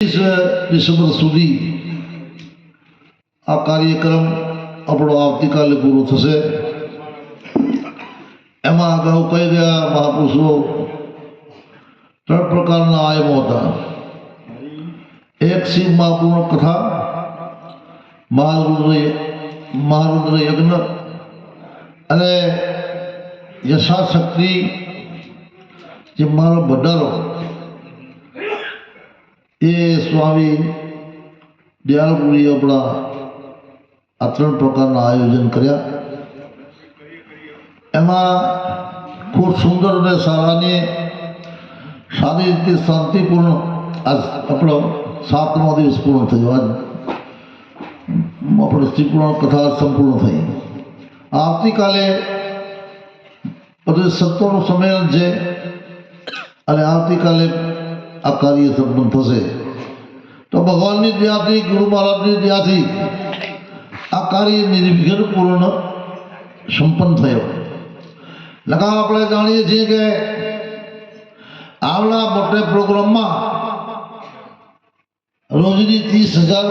December સુધી આ કાર્યક્રમ આપણો આવતીકાલે પૂરો થશે. એમાં અગાઉ કહી ગયા મહાપુરુષો, ત્રણ પ્રકારના આયમો હતા. એક શિવ મહાપુરુષ કથા, મહારુદ્ર મહારુદ્ર યજ્ઞ અને યશાશક્તિ, જે મારો ભંડારો એ સ્વામી દયાળપુરી આપણા આ ત્રણ પ્રકારના આયોજન કર્યા. એમાં ખૂબ સુંદર અને સારાને સારી રીતે શાંતિપૂર્ણ આ આપણો સાતમો દિવસ પૂર્ણ થયો. આજ આપણે શ્રીપૂર્ણ કથા સંપૂર્ણ થઈ. આવતીકાલે બધું સત્તરનું સંમેલન છે. અને આવતીકાલે આ કાર્ય સંપન્ન થશે. તો ભગવાનની દયાથી, ગુરુ મહારાજની દયાથી આ કાર્ય નિર્વિઘ્ન પૂર્ણ સંપન્ન થયો. લગા આપણે જાણીએ છીએ કે આવડા મોટે પ્રોગ્રામમાં રોજની ત્રીસ હજાર,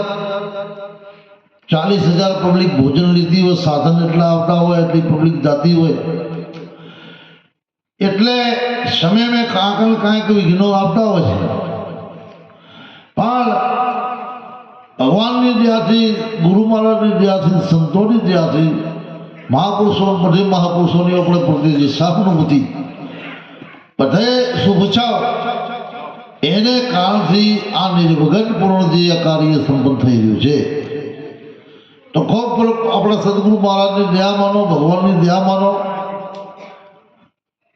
ચાલીસ હજાર પબ્લિક ભોજન લીધી હોય, સાધન એટલા આવતા હોય, એટલી પબ્લિક જાતી હોય એટલે સમય મેં કાંક ને કાંઈક વિઘ્નો આવતા હોય છે. પણ ભગવાનની દયાથી ગુરુ મહારાજની દયાથી સંતોની દયાથી મહાપુરુષો, બધે મહાપુરુષોની આપણે પ્રતિ સહાનુભૂતિ બધે શુભેચ્છાઓ એને કારણથી આ નિર્વગન પૂર્ણથી જે આ કાર્ય સંપન્ન થઈ રહ્યું છે. તો ખૂબ આપણા સદગુરુ મહારાજની દયા માનો, ભગવાનની દયા માનો.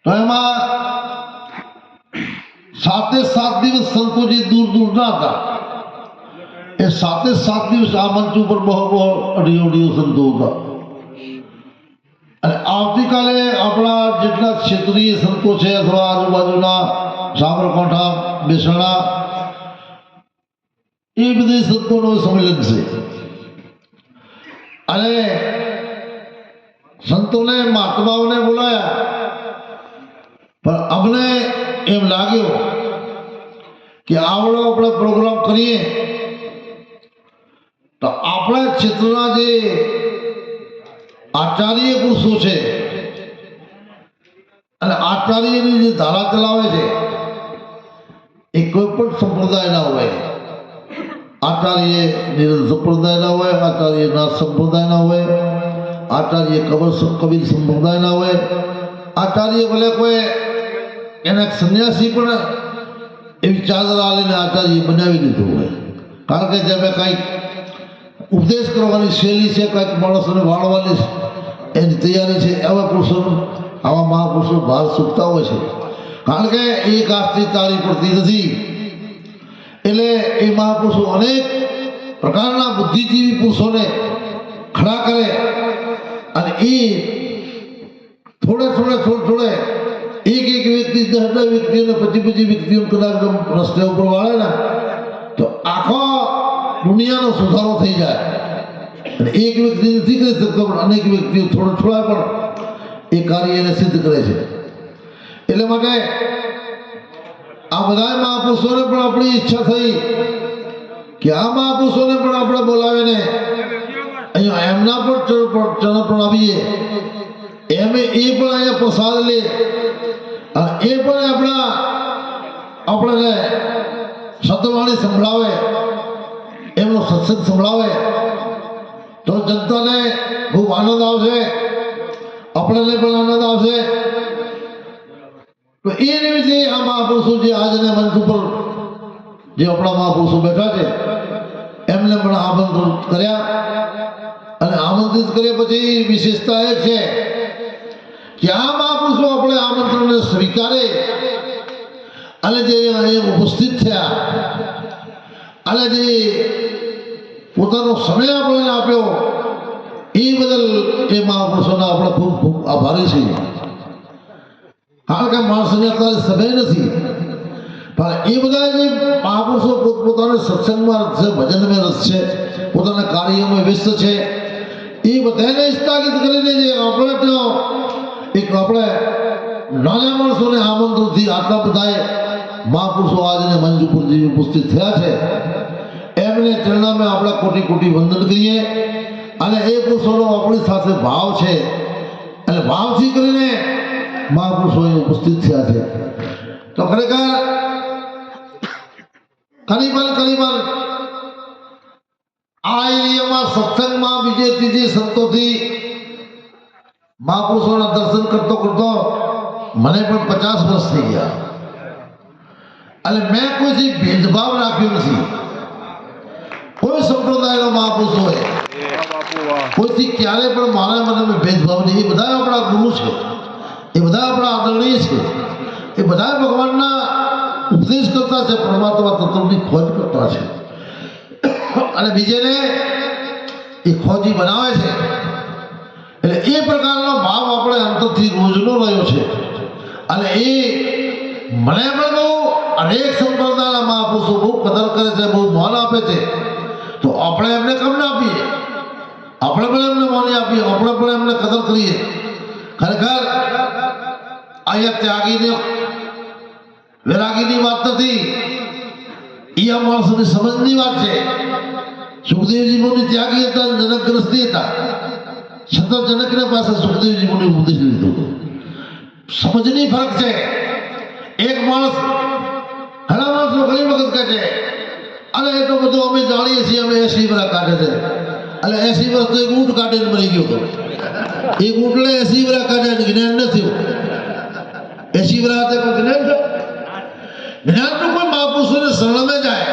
તો એમાં સાતે સાત દિવસ સંતોજી દૂર દૂર ના હતા એ સાતે સાત દિવસ આ મંચ ઉપર બહુ બહુ અઢીઓ અઢીઓ સંતો હતા અને આવતીકાલે આપણા જેટલા ક્ષેત્રીય સંતો છે અથવા આજુબાજુના સાબરકાંઠા બેસણા એ બધી સંતોનો સંમેલન છે. અને સંતોને મહાત્માઓને બોલાયા. અમને એમ લાગ્યો કે આવડો આપણે પ્રોગ્રામ કરીએ, તો આપણા ક્ષેત્રના જે આચાર્ય પુરુષો છે અને આચાર્યની જે ધારા ચલાવે છે, એ કોઈ પણ સંપ્રદાયના હોય. આચાર્ય સંપ્રદાયના હોય, આચાર્ય નાથ સંપ્રદાયના હોય, આચાર્ય કબીર સંપ્રદાયના હોય, આચાર્ય ભલે કોઈ એના સંન્યાસી પણ એવી ચાદરા લઈને આચાર્ય બનાવી દીધું હોય. કારણ કે જેમ કંઈક ઉપદેશ કરવાની શૈલી છે, કંઈક માણસોને વાળવાની એની તૈયારી છે, એવા પુરુષો આવા મહાપુરુષો ભાર સૂકતા હોય છે. કારણ કે એક હાથથી તારી પડતી નથી. એટલે એ મહાપુરુષો અનેક પ્રકારના બુદ્ધિજીવી પુરુષોને ખડા કરે અને એ થોડે થોડે થોડે થોડે એક એક વ્યક્તિ દસ દસ વ્યક્તિઓને પછી પછી વ્યક્તિઓ કદાચ રસ્તે ઉપર વાળે ને, તો આખો દુનિયાનો સુધારો થઈ જાય. અને એક વ્યક્તિ નથી કરી શકતો પણ અનેક વ્યક્તિઓ થોડા થોડા પણ એ કાર્ય એને સિદ્ધ કરે છે. એટલે માટે આ બધા મહાપુરુષોને પણ આપણી ઈચ્છા થઈ કે આ મહાપુરુષોને પણ આપણે બોલાવીને અહીંયા એમના પણ ચરણ પ્રણાવીએ. એમ એ પણ અહીંયા પ્રસાદ લે. એ પણ આપણા આપણને સતવાણી સંભળાવે, એમનો સત્સંગ સંભળાવે. તો જનતાને ખૂબ આનંદ આવશે, આપણને પણ આનંદ આવશે. તો એ નિમિત્તે આ મહાપુરુષો જે આજના મંચ ઉપર જે આપણા મહાપુરુષો બેઠા છે, એમને પણ આમંત્રિત કર્યા. અને આમંત્રિત કર્યા પછી વિશેષતા એ છે કે આ મહાપુરુષો આપણે આમંત્રણને સ્વીકારે? અને જે અહીંયા ઉપસ્થિત થયા, અને જે પોતાનો સમય આપણે આપ્યો, એ બદલ એ મહાપુરુષોના આપણે ખૂબ ખૂબ આભારી છીએ કારણ કે માણસને અત્યારે સમય નથી. પણ એ બધા જે મહાપુરુષો પોતપોતાના સત્સંગમાં છે ભજનમાં રસ છે, પોતાના કાર્યમાં વ્યસ્ત છે, એ બધાને સ્થાપિત કરીને જે આપણે ત્યાં એક આપણે નાના માણસોને આમંત્રણથી આટલા બધાએ મહાપુરુષો આજને મંજુપુરજી ઉપસ્થિત થયા છે. એમને ચરણામાં આપણે કોટી કોટી વંદન કરીએ અને એ પુરુષોનો આપણી સાથે ભાવ છે. અને ભાવથી કરીને મહાપુરુષો અહીં ઉપસ્થિત થયા છે. તો ખરેખર કરીબન કરીબન આ એરિયામાં સત્સંગમાં બીજે ત્રીજે સંતોથી મહાપુરુષોના દર્શન કરતો કરતો મને પણ પચાસ વર્ષ થઈ ગયા. અને મેં કોઈથી ભેદભાવ રાખ્યો નથી. કોઈ સંપ્રદાયનો મહાપુરુષ હોય. કોઈથી ક્યારે પણ મારા મને ભેદભાવ નહીં એ બધા આપણા ગુરુ છે. એ બધા આપણા આદરણીય છે. એ બધા ભગવાનના ઉપદેશ કરતા છે. પરમાત્મા તત્વની ખોજ કરતા છે. અને બીજેને એ ખોજી બનાવે છે. એટલે એ પ્રકારનો ભાવ આપણે અંતરથી રોજનો રહ્યો છે. અને એ મને પણ બહુ અનેક સંપ્રદાયના મહાપુરુષો બહુ કદર કરે છે, બહુ માન આપે છે. તો આપણે એમને કેમ ના આપીએ? આપણે પણ એમને માની આપીએ, આપણે પણ એમને કદર કરીએ. ખરેખર અહીંયા ત્યાગીને, વેરાગીની વાત નથી. એ આ માણસોની સમજની વાત છે. સુખદેવજી મુનિ ત્યાગી હતા જનક ગ્રસ્તી હતા. છતાં જનકને પાસે સુખદેવજી મને ઉપદેશ લીધો. હતો સમજની ફરક છે. એક માણસ ઘણા માણસો ઘણી વખત કહે છે. અને એ તો બધું અમે જાણીએ છીએ, અમે એસી વર્ષ કાઢે છે. એટલે એસી વર્ષ તો એક ઊંટ કાઢીને મરી ગયો હતો. એક ઊંટને એસી વર્ષ કાઢ્યા ને જ્ઞાન નથી એસી વર્ષ તે કોઈ જ્ઞાન છે? જ્ઞાન તો કોઈ મહાપુરુષોને શરણમાં જાય.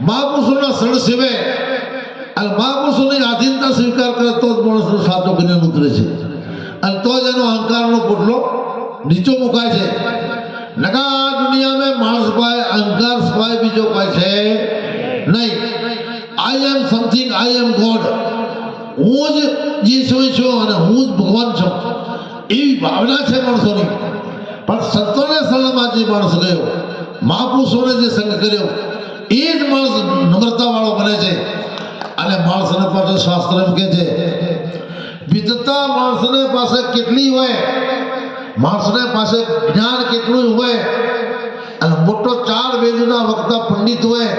મહાપુરુષોના શરણ સેવે અને મહાપુરુષોની આધીનતા સ્વીકાર કરે તો જ માણસનો સાચો જ્ઞાન ઉતરે છે. અને તો જ એનો અહંકારનો પોટલો નીચો મુકાય છે. નકા આ દુનિયામાં માણસ પાસે અહંકાર સિવાય બીજો કોઈ છે નહીં. આઈ am something I M God હું જ જે છું અને હું જ ભગવાન છું. એવી ભાવના છે માણસોની. પણ સંતોને શરણમાં જે માણસ ગયો મહાપુરુષોને જે સંગ કર્યો, એ જ માણસ નમ્રતા વાળો બને છે. અને માણસને પાસે શાસ્ત્ર એમ કે છે વિદ્વતા માણસને પાસે કેટલી હોય માણસને પાસે જ્ઞાન કેટલું હોય અને મોટો ચાર વેદના વક્તા પંડિત હોય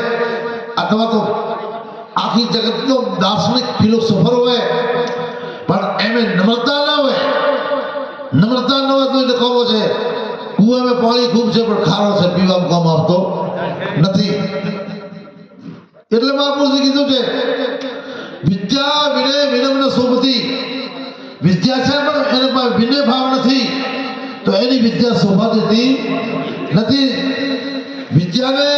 અથવા તો આખી જગતનો દાર્શનિક ફિલોસોફર હોય પણ એમે નમ્રતા ના હોય નમ્રતા ન હોય તો એ કહો છે કુવામાં પાણી ખૂબ છે પણ ખારો છે પીવામાં કામ આવતો નથી એટલે મહાપુરુષે કીધું છે વિદ્યા, વિનય, વિનમ્ર સુમતિ વિદ્યા છે, પણ એને પાસે વિનય ભાવ નથી. તો એની વિદ્યા શોભા દેતી નથી. વિદ્યાને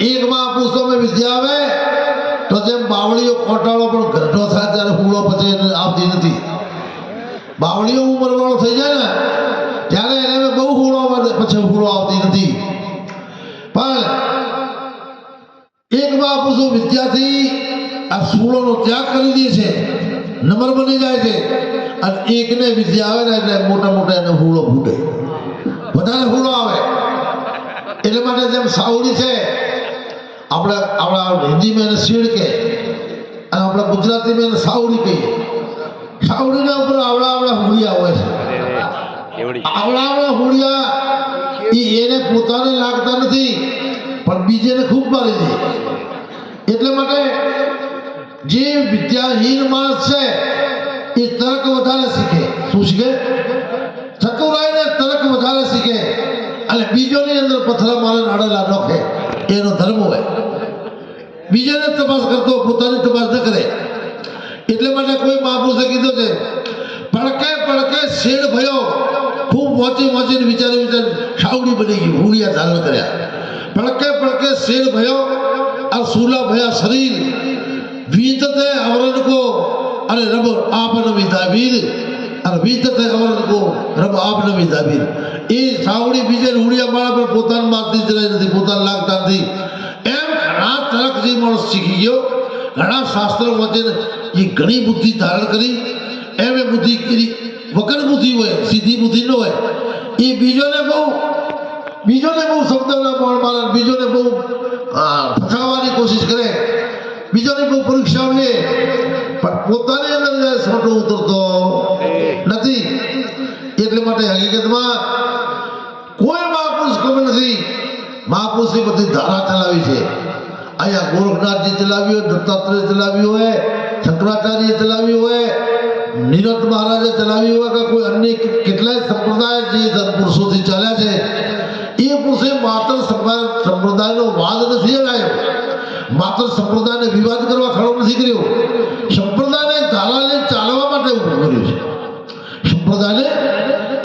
એક મહાપુરુષોમાં વિદ્યા આવે, તો જેમ બાવળીઓ કોટાળો પણ ઘરડો થાય ત્યારે હુળો પછી આવતી નથી. બાવળીઓ ઉંમરવાળો થઈ જાય ને, ત્યારે એને બહુ હુળો પછી હુળો આવતી નથી. પણ એક મહાપુરુષો વિદ્યાથી આ સૂળોનો ત્યાગ કરી દે છે. નંબર બની જાય છે. અને એકને વિદ્યા આવે ને એટલે મોટા મોટા એને હુળો ફૂટે. વધારે હુળો આવે. એટલે માટે જેમ સાવડી છે આપણે આપણા હિન્દીમાં એને શીડ કે અને આપણા ગુજરાતીમાં એને સાવડી કહીએ. સાવડીના ઉપર આવડા આવડા હુડિયા હોય છે. આવડા આવડા હુડિયા એ એને પોતાને લાગતા નથી પણ બીજેને ખૂબ મારી દે. એટલે માટે જે વિદ્યાહીન માણસ છે, એ તર્ક વધારે શીખે. શું શીખે? ને તર્ક વધારે શીખે. અને બીજોની અંદર પથરા મારે અડેલા નોખે. એનો ધર્મ હોય. બીજાને તપાસ કરતો પોતાની તપાસ ન કરે. એટલે માટે કોઈ મહાપુરુષે કીધું છે પડકે પડકે શેડ ભયો. ખૂબ વાંચી વાંચીને વિચારી વિચારી છાવડી બની ગઈ, હુડિયા ધારણ કર્યા. પડકે પડકે શેડ ભયો. આ સુલા ભયા શરીર. અને રબ આપન વિદાબીર અને વીતતે અવરણ કો રબ આપન વિદાબીર એ સાવડી બીજે હુડિયા માળા પર પોતાની માગતી જ રહી નથી પોતાને લાગતા નથી એમ ઘણા તરક જે માણસ શીખી ગયો ઘણા શાસ્ત્રો વાંચીને એ ઘણી બુદ્ધિ ધારણ કરી એમ એ બુદ્ધિ કરી વગર બુદ્ધિ હોય સીધી બુદ્ધિ ન હોય એ બીજોને બહુ બીજોને બહુ શબ્દના બળ મારે બીજોને બહુ આ, ફસાવવાની કોશિશ કરે બીજોની બહુ પરીક્ષાઓ લે પણ પોતાની અંદર જ્યારે સોટો ઉતરતો. નથી. એટલે માટે હકીકતમાં કોઈ મહાપુરુષ ખબર નથી. મહાપુરુષે બધી ધારા ચલાવી છે. અહીંયા ગોરખનાથજી ચલાવી હોય, દત્તાત્રેય ચલાવી હોય શંકરાચાર્ય ચલાવી હોય નિરત મહારાજે ચલાવી હોય કે કોઈ અન્ય કેટલાય સંપ્રદાય જે પુરુષોથી ચાલ્યા છે, એ પુરુષે માત્ર સંપ્રદાયનો વાદ નથી અડાયો માત્ર સંપ્રદાયને વિવાદ કરવા ખડો નથી કર્યો. કર્યો છે. સંપ્રદાયને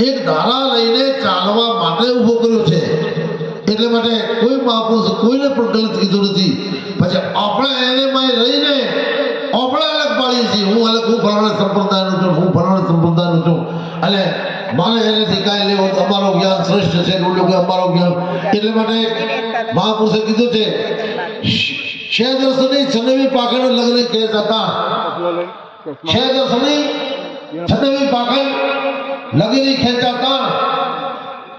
એક ધારા લઈને ચાલવા માટે ઊભો કર્યો છે. એટલે માટે કોઈ મહાપુરુષ કોઈને પણ ગલત કીધું નથી. પછી આપણે એને માં રહીને આપણે અલગ પાડીએ છીએ. હું અલગ, હું ફલાણા સંપ્રદાયનો છું, હું ફલાણા સંપ્રદાયનો છું. અને મારે એનાથી કાંઈ લેવું અમારો જ્ઞાન શ્રેષ્ઠ છે ઓલું કે અમારો જ્ઞાન. એટલે માટે મહાપુરુષે કીધું છે છે દર્શની છનવી પાકડ લગ્ન કે હતા. છે દર્શની છનવી પાકલ લગેલી ખેંચાતા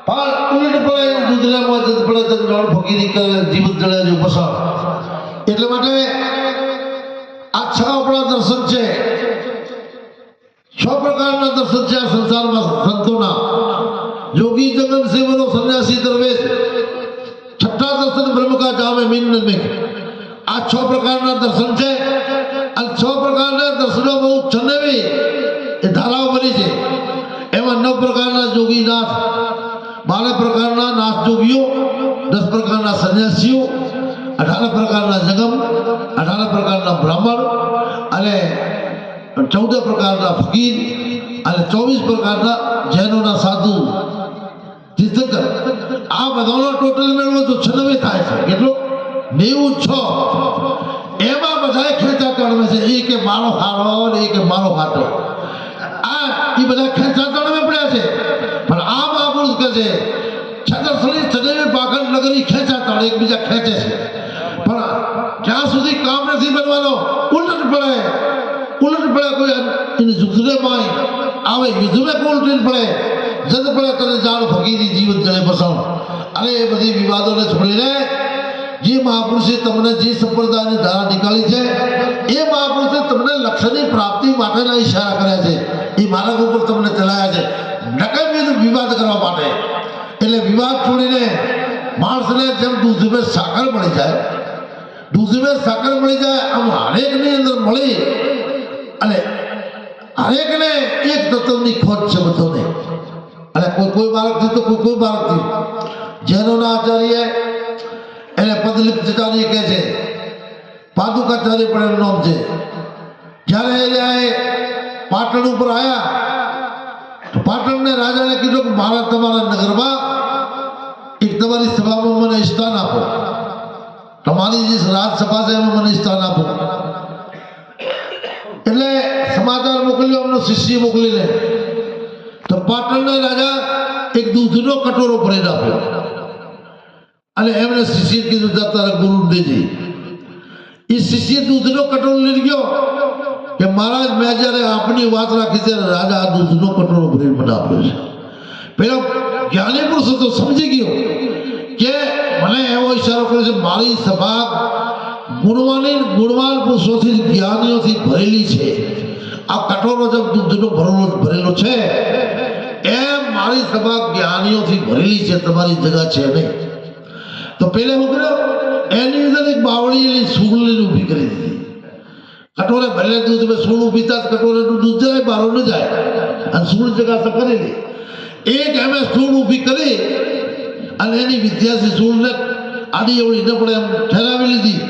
પણ ઉલટ પડે દૂધરામાં જત પડે, તો નળ ફકીરી કરે જીવત જળે જો પસાર. એટલે માટે આ છ આપણા દર્શન છે. છ પ્રકારના દર્શન છે આ સંસારમાં સંતોના. યોગી જગન સેવનો સંન્યાસી દરવેશ. છઠ્ઠા દર્શન બ્રહ્મ કા જામે મીન. में આ છ પ્રકારના દર્શન છે. આ છ પ્રકારના દર્શનો બહુ છન્નવી. ધારાઓ બની છે. એમાં નવ પ્રકારના જોગીનાથ બાર પ્રકારના નાથ જોગીઓ દસ પ્રકારના સંન્યાસીઓ, અઢાર પ્રકારના જગમ, અઢાર પ્રકારના બ્રાહ્મણ અને ચૌદ પ્રકારના ફકીર અને ચોવીસ પ્રકારના જૈનોના સાધુ. તીર્થંકર, આ બધાનો ટોટલ મેળવો તો છન્નવે થાય છે. કેટલો? નેવું છ. એમાં બધાએ ખેંચા ચડવે છે. એ કે મારો હારો ને એ કે મારો હાથો આ એ બધા ખેંચા ચડવે પડ્યા છે. પણ આ મહાપુરુષ કહે છે છત્રસળી છડેવી પાખંડ નગરી ખેંચા ચડ એકબીજા ખેંચે છે. પણ ક્યાં સુધી કામ નથી બનવાનો, ઉલટ પડે. ઉલટ પડે કોઈ એની જુગરે માય આવે યુદ્ધમાં ઉલટી પડે. જદ પડે તને જાણ ફકીરી જીવન જળે બસાવ અરે, એ બધી વિવાદોને છોડીને જે મહાપુરુષે તમને જે સંપ્રદાયની ધારા નીકાળી છે, એ મહાપુરુષે તમને લક્ષ્યની પ્રાપ્તિ માટેના ઈશારા કર્યા છે. એ માર્ગ ઉપર તમને ચલાયા છે. નકામી વિવાદ કરવા માટે. એટલે વિવાદ છોડીને માણસને જેમ દૂધમાં સાકર મળી જાય દૂધમાં સાકર મળી જાય, આમ હરેકની અંદર મળી અને હરેકને એક તત્વની ખોજ છે બધોને. અને કોઈ કોઈ બાળકથી તો કોઈ કોઈ બાળકથી. જૈનોના આચાર્ય એને પદલિપ્તચાર્ય કહે છે. પાદુકાચાર્ય પણ એનું નામ છે. જ્યારે એ પાટણ ઉપર આવ્યા પાટણને રાજાને કીધું કે મારા તમારા નગરમાં એક તમારી સભામાં મને સ્થાન આપો. તમારી જે રાજસભા છે એમાં મને સ્થાન આપો. એટલે સમાચાર મોકલ્યો એમનો શિષ્ય મોકલીને. તો પાટણના રાજા એક દૂધનો કટોરો ભરીને આપ્યો. અને એમને શિષ્ય કીધું, જા, તારા ગુરુ દેજી. એ શિષ્ય દૂધનો કટોરો લઈ ગયો. કે મહારાજ, મેં જ્યારે આપની વાત રાખી ત્યારે રાજા આ દૂધનો કટોરો ભરીને મને આપ્યો છે. પેલો જ્ઞાની પુરુષ હતો સમજી ગયો કે મને એવો ઈશારો કર્યો છે, મારી સભા ગુણવાની ગુણવાન પુરુષોથી જ્ઞાનીઓથી ભરેલી છે. આ કટોરો જબ દૂધનો ભરેલો ભરેલો છે. એમ મારી સભા જ્ઞાનીઓથી ભરેલી છે, તમારી જગા છે નહીં. તો પેલે હું કર્યો, એની અંદર એક બાવળી સૂળની ઊભી કરી દીધી. કટોરે ભલે દૂધ તમે સૂળ પીતા કટોરે કટોરેનું દૂધ જાય, બારો ન જાય. અને સૂળ ચકાસ કરેલી એક એમે સૂળ ઊભી કરી અને એની વિદ્યાર્થી સૂળને આડી એવડી ન પડે એમ ઠેરાવી લીધી.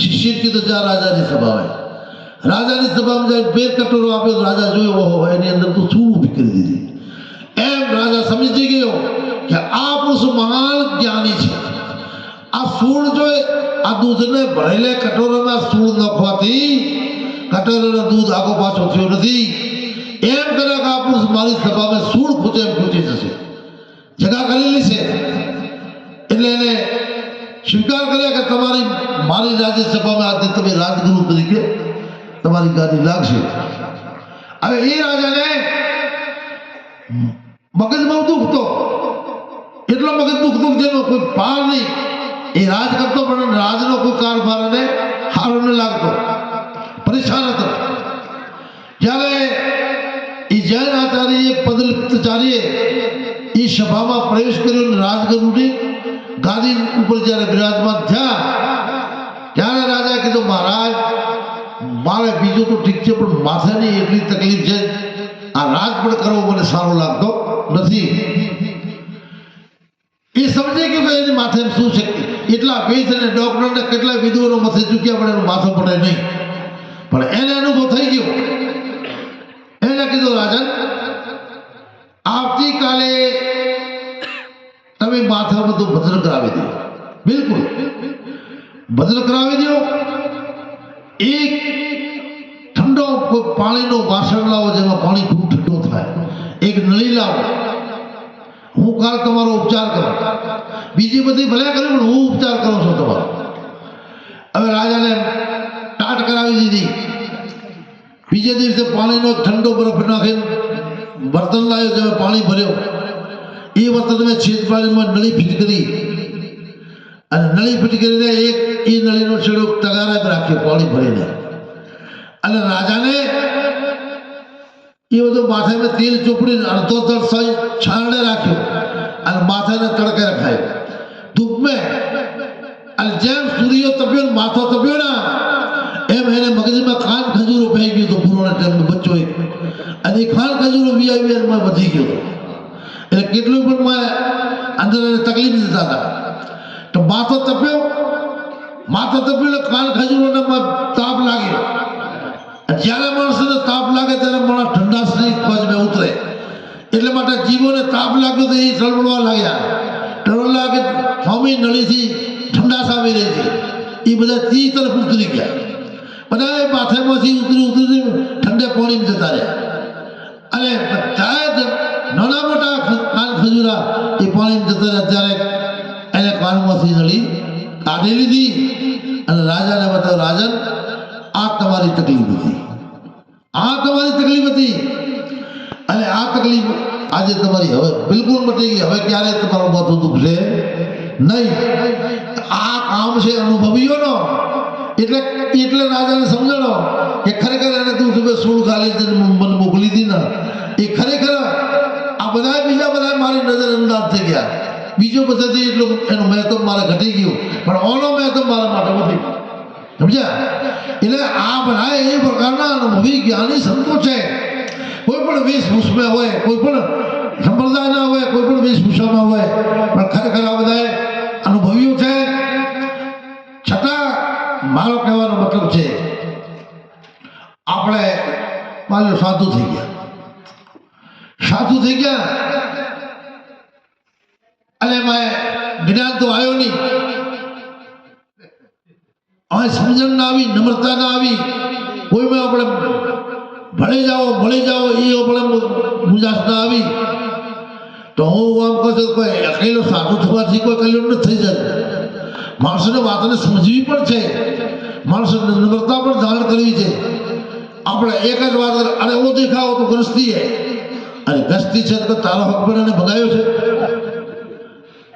શિષ્ય કીધું જા રાજાની સભામાં રાજાની સભામાં જાય, બે કટોરો આપ્યો રાજા જોયો, ઓહો, એની અંદર તો સૂળ ઊભી કરી દીધી. એમ રાજા સમજી ગયો કે આ પુરુષ મહાન જ્ઞાની છે. આ સૂળ જો આ દૂધને ભરેલે કટોરામાં સૂળ નાખવાથી કટોરાનું દૂધ આગો પાછો થયો નથી. એમ કરે કે આ પુરુષ મારી સભામાં સૂળ ખૂચે એમ જશે. જગા કરેલી છે એટલે એને સ્વીકાર કર્યા કે તમારી મારી રાજ્યસભામાં આજે તમે રાજગુરુ તરીકે તમારી ગાદી લાગશે. હવે એ રાજાને મગજમાં દુખતો. એટલો મગજ દુખ દુખ જેનો કોઈ પાર નહીં. એ રાજ કરતો પણ રાજનો કોઈ કારભાર એને સારો ન લાગતો પરેશાન હતો જ્યારે એ જૈન આચાર્ય પદલિપ્તચાર્ય એ સભામાં પ્રવેશ કર્યો અને રાજગુરુની ગાદી ગાદી ઉપર જ્યારે બિરાજમાન થયા ત્યારે રાજાએ કીધું મહારાજ મારે બીજું તો ઠીક છે પણ માથાની એટલી તકલીફ છે આ રાજ પણ કરવો મને સારો લાગતો નથી એ સમજે કે ભાઈ એની માથે શું છે એટલા વેદ અને ડોક્ટરને કેટલા વિધુઓનો મથે ચૂક્યા પણ એનું માથો પડે નહીં. પણ એને અનુભવ થઈ ગયો. એને કીધું, રાજન, આવતીકાલે તમે માથા બધું ભદ્ર કરાવી દો. બિલકુલ. ભદ્ર કરાવી દો. એક ઠંડો પાણીનો વાસણ લાવો જેમાં પાણી ખૂબ ઠંડુ થાય. એક નળી લાવો હું કાલ તમારો ઉપચાર કરું. બીજી બધી ભલે કરી, પણ હું ઉપચાર કરું છું તમારો. હવે રાજાને ટાટ કરાવી દીધી. બીજે દિવસે પાણીનો ઠંડો બરફ નાખીને બર્તન લાવ્યો તમે પાણી ભર્યો. એ વર્તન છેદ પાણીમાં નળી ફીટ કરી. અને નળી ફીટ કરીને એક એ નળીનો છેડો તગારા રાખ્યો પાણી ભરીને. અને રાજાને એ બધું માથામાં તેલ ચોપડીને અડધો તડ છાણે રાખ્યો અને માથાને તડકે રખાયો. ધૂપમે. અને જેમ સૂર્ય તપ્યો ને માથો તપ્યો ને, એમ એને મગજમાં ખાંડ ખજૂરો પહી ગયો તો ટાઈમ બચ્ચો અને એ ખાંડ ખજૂરો વી માં વધી ગયો. એટલે કેટલું પણ મારે અંદર એને તકલીફ દેતા હતા તો માથો તપ્યો. માથો તપ્યો એટલે ખાંડ ખજૂરોને તાપ લાગ્યો અને જ્યારે માણસને તાપ લાગે ત્યારે માણસ ઠંડાશની પજમાં ઉતરે. એટલે માટે જીવોને તાપ લાગ્યો તો એ ટળવળવા લાગ્યા. ટળવળ લાગે સ્વામી નળીથી ઠંડાશ આવી રહી હતી. એ બધા તી તરફ ઉતરી ગયા. બધા એ માથેમાંથી ઉતરી ઉતરી ઠંડે પાણીમાં જતા રહ્યા. અને બધા નાના મોટા કાન ખજૂરા એ પાણીમાં જતા રહ્યા. ત્યારે એને કાનમાંથી નળી કાઢી લીધી અને રાજાને બતાવ્યું, રાજન, આ તમારી તકલીફ હતી આ તમારી તકલીફ હતી. અને આ તકલીફ આજે તમારી હવે બિલકુલ મટી ગઈ. હવે ક્યારે તમારું માથું દુખશે નહીં. આ કામ છે અનુભવીઓનો. એટલે એટલે રાજાને સમજણો કે ખરેખર એને તું સુબે સૂળ ખાલી મને મોકલી હતી ને. એ ખરેખર આ બધા બીજા બધા મારી નજર અંદાજ થઈ ગયા. બીજો બધાથી એટલું એનું મહત્વ મારે ઘટી ગયું. પણ ઓનો મહત્વ મારા માટે વધી સમજ્યા? એટલે આ બધા એ પ્રકારના અનુભવી જ્ઞાની સંતો છે. કોઈ પણ વેશભૂષમાં હોય, કોઈ પણ સંપ્રદાયના હોય, કોઈ પણ વેશભૂષામાં હોય, પણ ખરેખર આ બધા અનુભવીઓ છે. છતાં મારો કહેવાનો મતલબ છે, આપણે માનો સાધુ થઈ ગયા. સાધુ થઈ ગયા. અને એમાં જ્ઞાન તો આવ્યો નહીં. હવે સમજણ ના આવી નમ્રતા ના આવી. કોઈમાં આપણે ભળે જાઓ ભળે જાઓ, એ આપણે ગુંજાશ ના આવી. તો હું આમ કહું છું, કોઈ અકેલો સાધુ થવાથી કોઈ કલ્યાણ નથી થઈ જાય માણસોને વાતને સમજવી પણ છે. માણસોને નમ્રતા પણ ધારણ કરવી છે. આપણે એક જ વાત અરે ઓ દેખાવો તો ગ્રસ્તી હે. અરે ગ્રસ્તી છે તો તારો હક પર એને ભગાયો છે.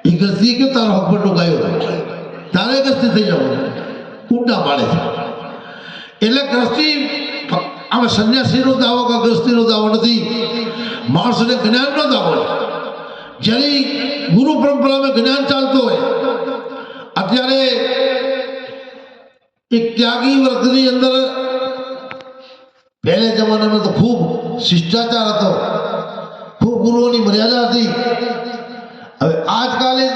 એ ગ્રસ્તી કે તારો હક પર ટોકાયો છે તારે ગ્રસ્તી થઈ જવું ઊંડા પાડે છે. એટલે ગ્રસ્તી આમ સંન્યાસીનો દાવો કે ગ્રસ્તીનો દાવો નથી, માણસને જ્ઞાનનો દાવો છે. જ્યારે ગુરુ પરંપરામાં જ્ઞાન ચાલતો હોય, અત્યારે એક ત્યાગી વર્ગની અંદર પહેલે જમાનામાં તો ખૂબ શિષ્ટાચાર હતો, ખૂબ ગુરુઓની મર્યાદા હતી. હવે આજકાલે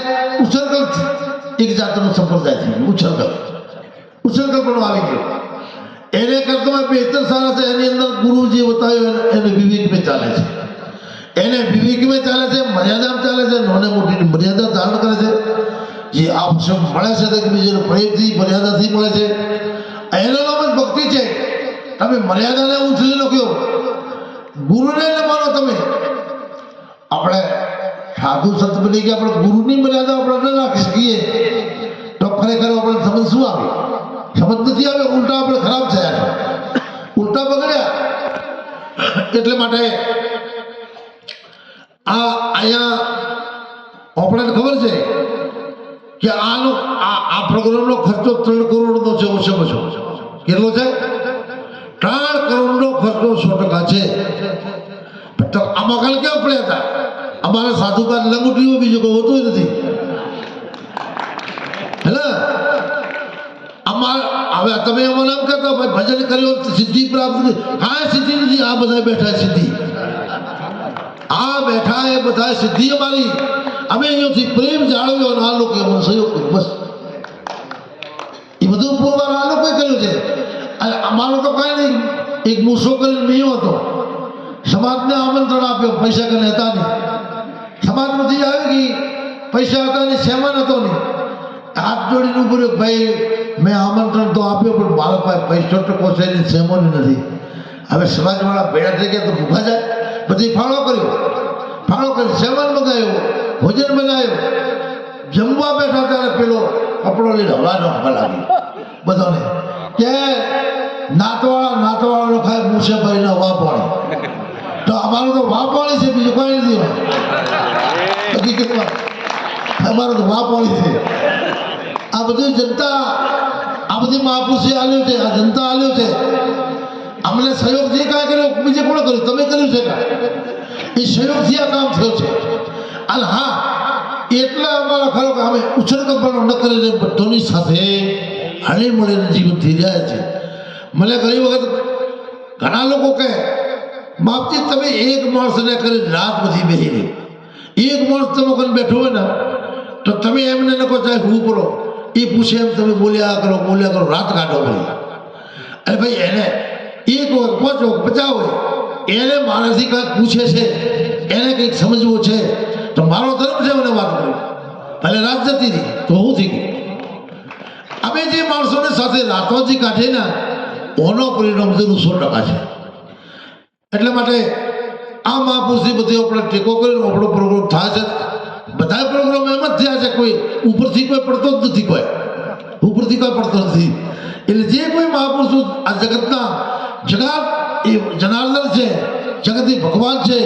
ઉછળકલ એક જાતનો સંપ્રદાય છે ઉછળકલ પણ આવી ગયો. એને કરતા બેહતર સારા છે, એની અંદર ગુરુજી બતાવ્યો એને- વિવેકમાં ચાલે છે. એને વિવેકમાં ચાલે છે, મર્યાદામાં ચાલે છે નોને મોટી મર્યાદા ધારણ કરે છે. જે આવશ્યક મળે છે તે બીજાને પ્રેમથી, મર્યાદાથી મળે છે. એના નામ જ ભક્તિ છે. તમે મર્યાદાને ઉછળી લો કયો? ગુરુને ન માનો તમે. આપણે સાધુ સંત બની ગયા આપણે ગુરુની મર્યાદા આપણે ન રાખી શકીએ. તો ખરેખર આપણે સમજ શું આવે સમજ નથી આવે ઉલટા આપણે ખરાબ થયા છે. ઉલટા બગડ્યા. એટલે માટે આ અહીંયા ઓપરેટ ખબર છે કે આનો આ આ પ્રોગ્રામનો ખર્ચો ત્રણ કરોડનો છે, ઓછામાં ઓછો. કેટલો છે? ત્રણ કરોડનો ખર્ચો સો ટકા છે. આમાં કાલે કેમ પડ્યા હતા? અમારા સાધુકાર લંગુટીઓ બીજું કોઈ હોતું નથી. હા હવે તમે એમ નામ કરતા ભાઈ ભજન કર્યો સિદ્ધિ પ્રાપ્ત હા, સિદ્ધિ નથી, આ બધા બેઠા સિદ્ધિ. આ બેઠા એ બધા સિદ્ધિ અમારી. અમે અહીંયાથી પ્રેમ જાળવ્યો અને આ લોકો અમને સહયોગ કર્યો, બસ. એ બધું પૂરવાર આ લોકોએ કર્યું છે. અને અમારો તો કાંઈ નહીં. એક મૂસો કરીને નહીં હતો. સમાજને આમંત્રણ આપ્યો, પૈસા કરીને હતા નહીં. સમાજમાંથી આવી ગઈ. પૈસા હતા નહીં સેમાન હતો નહીં. હાથ જોડીને ઉભું ભાઈ મેં આમંત્રણ તો આપ્યું, પણ મારા પાસે પૈસો ટકો છે ને સેમોની નથી. હવે સમાજવાળા ભેડા થઈ ગયા તો ભૂખા જાય. પછી ફાળો કર્યો. ફાળો કરી સેમાન મગાવ્યો, ભોજન બનાવ્યો જમવા બેઠા ત્યારે પેલો કપડો લઈને હવાનો હવા લાગી. બધાને કે નાતવાળા, નાતવાળાનો ખાય મૂસે ભાઈને વાપ વાળી તો અમારું તો વાપ વાળી છે, બીજું કોઈ નથી હકીકતમાં અમારું તો વાપ વાળી છે. આ બધું જનતા, આ બધી મહાપુરુષે આલ્યું છે, આ જનતા આલ્યું છે. અમને જે કાંઈ કર્યો, બીજે કોણ કર્યું? તમે કર્યું છે એ સહયોગથી આ કામ થયું છે. અને હા, એટલા અમારા ખરો કે અમે ઉછળ કપડો ન કરીને બધાની સાથે હળી મળીને જીવન થઈ રહ્યા છે. મને ઘણી વખત ઘણા લોકો કહે, બાપજી, તમે એક માણસને કરી રાત બધી બેસી ગઈ એક માણસ તમે કરીને બેઠો હોય ને, તો તમે એમને ન કહો ચાહે હું કરો. એ પૂછે એમ તમે બોલ્યા કરો બોલ્યા કરો, રાત કાઢો ભાઈ અરે ભાઈ, એને એક હોય, પાંચ હોય, પચાસ હોય, એને મારાથી કંઈક પૂછે છે, એને કંઈક સમજવું છે, તો મારો ધર્મ છે મને વાત કરી. ભલે રાત જતી હતી તો હું થઈ ગયું. અમે જે માણસોને સાથે રાતોજી કાઢે ને, ઓનો પરિણામ જરૂર સો ટકા છે. એટલે માટે આ મહાપુરુષની બધી આપણે ટેકો કરીને આપણો પ્રોગ્રામ થાય છે. બધા પ્રોગ્રામ એમ જ થયા છે કોઈ. ઉપરથી કોઈ પડતો જ નથી કોઈ. ઉપરથી કોઈ પડતો નથી. એટલે જે કોઈ મહાપુરુષો આ જગતના જગત એ જનાર્દન છે, જગત એ ભગવાન છે,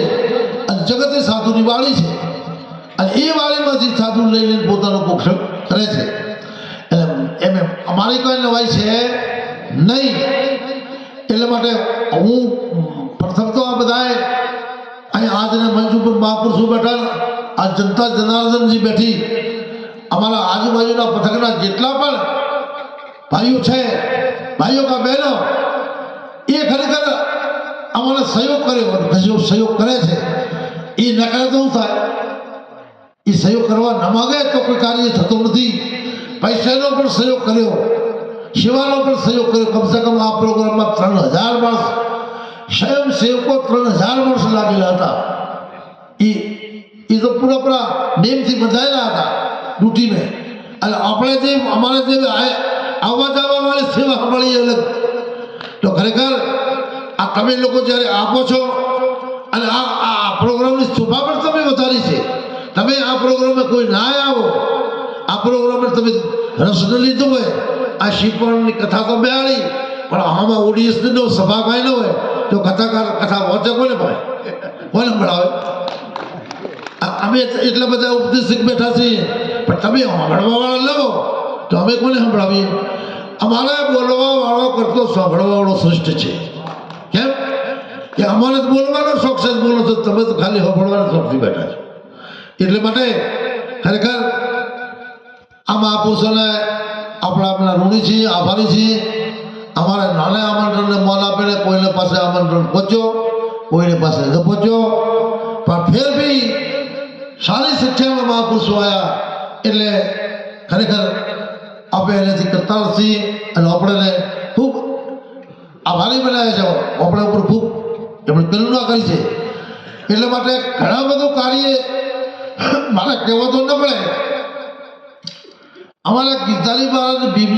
અને જગત એ સાધુની વાળી છે. અને એ વાળીમાંથી સાધુ લઈ લઈને પોતાનો પોષણ કરે છે. એટલે એમ એમ, અમારી કોઈ નવાઈ છે નહીં. એટલે માટે હું પ્રથમ તો આ બધાએ અહીં આજના મંચ ઉપર મહાપુરુષો બેઠા આ જનતા જનાર્દનજી બેઠી. અમારા આજુબાજુના પથકના જેટલા પણ ભાઈઓ છે, ભાઈઓ કા બહેનો, એ ખરેખર અમારે સહયોગ કર્યો સહયોગ કરે છે. એ ન તો થાય. એ સહયોગ કરવા ન માગે તો કોઈ કાર્ય થતું નથી. પૈસાનો પણ સહયોગ કર્યો. સેવાનો પણ સહયોગ કર્યો. કમસે કમ આ પ્રોગ્રામમાં ત્રણ હજાર માણસ સ્વયંસેવકો ત્રણ હજાર માણસ લાગેલા હતા. એ એ તો પૂરેપૂરા નેમથી બંધાયેલા હતા ડ્યુટીને અને આપણે જે, અમારે જે આવવા જવા વાળી સેવા મળી અલગ. તો ખરેખર આ તમે લોકો જ્યારે આપો છો, અને આ આ પ્રોગ્રામની શોભા પણ તમે વધારી છે. તમે આ પ્રોગ્રામમાં કોઈ ના આવો, આ પ્રોગ્રામમાં તમે રસ ન લીધો હોય, આ શિપણની કથા તો બેહાડી, પણ આમાં ઓડિયન્સનો સભા ભાઈ ન હોય, તો કથાકાર કથા વાંચે કોને ભાઈ કોને ભણાવે અમે એટલા બધા ઉપદેશક બેઠા છીએ, પણ તમે સાંભળવા વાળા લાવો તો અમે કોને સંભળાવીએ? અમારે બોલવા વાળો કરતો સાંભળવા વાળો શ્રેષ્ઠ છે. કેમ? કે અમારે બોલવાનો શોખ છે, બોલો છો તમે તો ખાલી સાંભળવાના શોખથી બેઠા છો. એટલે માટે ખરેખર આ મહાપુરુષોને આપણા આપણા ઋણી છીએ, આભારી છીએ. અમારે નાના આમંત્રણને મન આપીને કોઈને પાસે આમંત્રણ પહોંચ્યો, કોઈને પાસે ન પહોંચ્યો. પણ ફેર બી સારી સંખ્યામાં મહાપુરુષો આવ્યા. એટલે ખરેખર આપણે એનાથી કરતા નથી અને આપણને ખૂબ આભારી બનાવ્યા છે. આપણા ઉપર ખૂબ એમણે કરુણા કરી છે. એટલે માટે ઘણા બધું કાર્ય મારે કહેવા તો ન પડે. અમારા ગીતાની મહારાજ ભીમજી